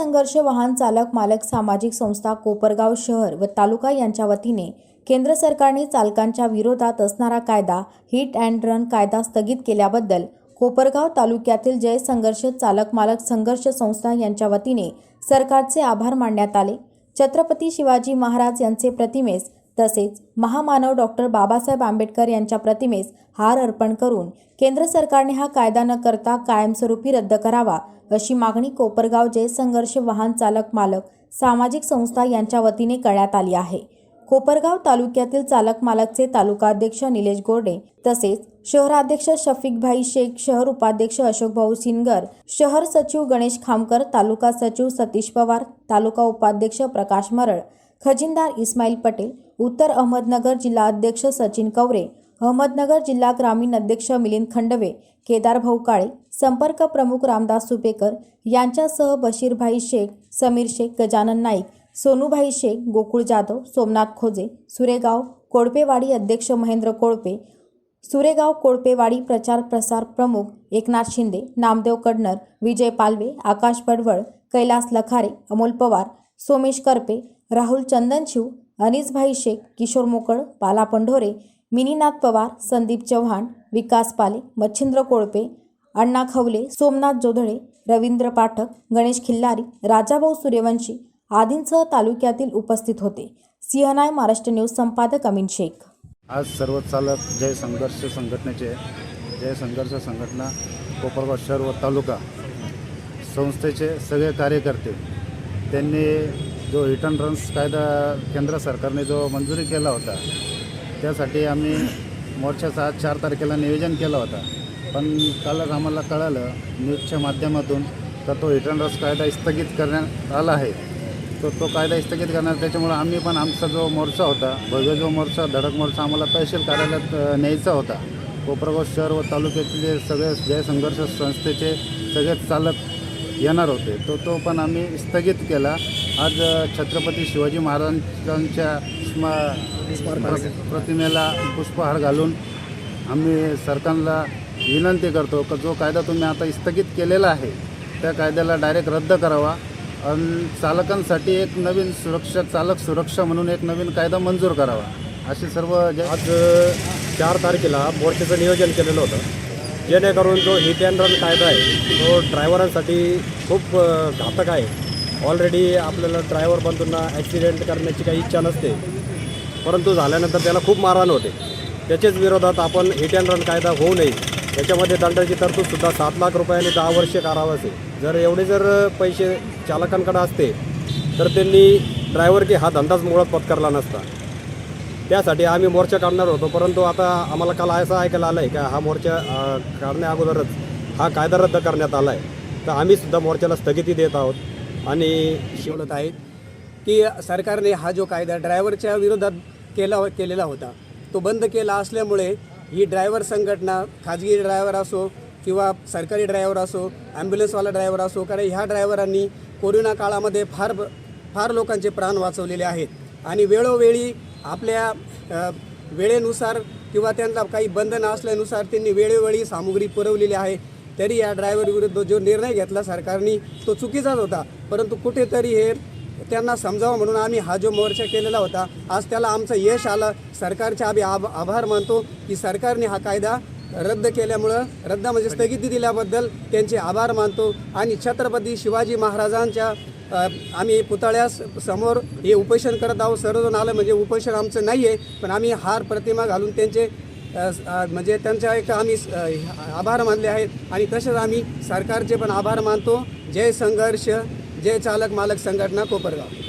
संघर्ष वाहन चालक मालक सामाजिक संस्था कोपरगाव शहर व तालुका यांच्या वतीने केंद्र सरकारने चालकांच्या विरोधात असणारा कायदा हिट अँड रन कायदा स्थगित केल्याबद्दल कोपरगाव तालुक्यातील जय संघर्ष चालक मालक संघर्ष संस्था यांच्या वतीने सरकारचे आभार मानण्यात आले. छत्रपती शिवाजी महाराज यांचे प्रतिमेस तसेच महामानव डॉक्टर बाबासाहेब आंबेडकर यांच्या प्रतिमेस हार अर्पण करून केंद्र सरकारने हा कायदा न करता कायमस्वरूपी रद्द करावा अशी मागणी कोपरगाव जय संघर्ष वाहन चालक मालक सामाजिक संस्था यांच्या वतीने करण्यात आली आहे. कोपरगाव तालुक्यातील चालक मालकचे तालुकाध्यक्ष निलेश गोर्डे तसेच शहराध्यक्ष शफिकभाई शेख शहर उपाध्यक्ष अशोकभाऊ सिनगर शहर सचिव गणेश खामकर तालुका सचिव सतीश पवार तालुका उपाध्यक्ष प्रकाश मरळ खजिनदार इस्माईल पटेल उत्तर अहमदनगर जिल्हा अध्यक्ष सचिन कवरे अहमदनगर जिल्हा ग्रामीण अध्यक्ष मिलिंद खंडवे केदार भाऊ काळे संपर्क प्रमुख रामदास सुपेकर यांच्यासह बशीरभाई शेख समीर शेख गजानन नाईक सोनूभाई शेख गोकुळ जाधव सोमनाथ खोजे सुरेगाव कोळपेवाडी अध्यक्ष महेंद्र कोळपे सुरेगाव कोळपेवाडी प्रचार प्रसार प्रमुख एकनाथ शिंदे नामदेव कडनर विजय पालवे आकाश पडवळ कैलास लखारे अमोल पवार सोमेश करपे राहुल चंदनशिव अनिसभाई शेख किशोर मोकळ बाला पंढोरे मिनीनाथ पवार संदीप चव्हाण विकास पाले मच्छिंद्र कोळपे अण्णा खवले सोमनाथ जोधळे रवींद्र पाठक गणेश खिल्लारी राजाभाऊ सूर्यवंशी आदींसह तालुक्यातील उपस्थित होते. सिंहनाय महाराष्ट्र न्यूज संपादक अमीन शेख. आज सर्व चालक जय संघर्ष संघटनेचे जय संघर्ष संघटना कोपरगाव शहर व तालुका संस्थेचे सगळे कार्यकर्ते त्यांनी जो हिट अँड रन्स कायदा केंद्र सरकारने जो मंजुरी केला होता त्यासाठी आम्ही मोर्चा आज चार तारखेला नियोजन केलं होता. पण कालच आम्हाला कळालं न्यूजच्या माध्यमातून तर तो हिट अँड रन्स कायदा स्थगित करण्यात आला आहे. तो तो कायदा स्थगित करणार त्याच्यामुळं आम्ही पण आमचा जो मोर्चा होता भव्य जो मोर्चा धडक मोर्चा आम्हाला तहसील कार्यालयात न्यायचा होता. कोपरगाव शहर व तालुक्यातले सगळे जय संघर्ष संस्थेचे सगळे चालक येणार होते. तो तो पण आम्ही स्थगित केला. आज छत्रपती शिवाजी महाराजांच्या स्मा प्रतिमेला पुष्पहार घालून आम्ही सरकारला विनंती करतो का जो कायदा तुम्ही आता स्थगित केलेला आहे त्या कायद्याला डायरेक्ट रद्द करावा. आणि चालकांसाठी एक नवीन सुरक्षा चालक सुरक्षा म्हणून एक नवीन कायदा मंजूर करावा. असे सर्व जे आज चार तारखेला मोर्चाचं नियोजन केलेलं होतं. जेणेकरून जो हिट अँड रन कायदा आहे तो ड्रायव्हरांसाठी खूप घातक आहे. ऑलरेडी आपल्याला ड्रायव्हर बंधूंना ॲक्सिडेंट करण्याची काही इच्छा नसते. परंतु झाल्यानंतर त्याला खूप मारहाण होते. त्याच्याच विरोधात आपण हिट अँड रन कायदा होऊ नये. त्याच्यामध्ये दंडाची तरतूदसुद्धा सात लाख रुपयांनी दहा वर्ष कारावास आहे. जर एवढे जर पैसे चालकांकडे असते तर त्यांनी ड्रायव्हर की हा धंदाच मुळात पत्करला नसता. त्यासाठी आम्ही मोर्चा काढणार होतो परंतु आता आम्हाला काल असं ऐकायला आलं आहे का हा मोर्चा काढण्या अगोदरच हा कायदा रद्द करण्यात आला आहे तर आम्ही सुद्धा मोर्चाला स्थगिती देत आहोत. आणि शिवलत आहेत की सरकारने हा जो कायदा ड्रायव्हरच्या विरोधात केला केलेला होता तो बंद केला असल्यामुळे ही ड्रायव्हर संघटना खाजगी ड्रायव्हर असो किंवा सरकारी ड्रायव्हर असो ॲम्ब्युलन्सवाला ड्रायव्हर असो कारण ह्या ड्रायव्हरांनी कोरोना काळामध्ये फार फार लोकांचे प्राण वाचवलेले आहेत. आणि वेळोवेळी आपल्या वेळेनुसार किंवा त्यांना काही बंधनं असल्यानुसार त्यांनी वेळोवेळी सामुग्री पुरवलेली आहे. तरी या ड्रायव्हरविरुद्ध जो निर्णय घेतला सरकारने तो चुकीचाच होता. परंतु कुठेतरी हे त्यांना समजावं म्हणून आम्ही हा जो मोर्चा केलेला होता आज त्याला आमचं यश आलं. सरकारचे आम्ही आभ आभार मानतो की सरकारने हा कायदा रद्द केल्यामुळं रद्द म्हणजे स्थगिती दिल्याबद्दल त्यांचे आभार मानतो. आणि छत्रपती शिवाजी महाराजांच्या आम्ही पुतळ्यास समोर हे उपोषण करत आहोत. सर्वजण आलं म्हणजे उपोषण आमचं नाही आहे पण आम्ही हार प्रतिमा घालून त्यांचे म्हणजे त्यांच्या एक आम्ही आभार मानले आहेत आणि तसेच आम्ही सरकारचे पण आभार मानतो. जय संघर्ष जय चालक मालक संघटना कोपरगाव.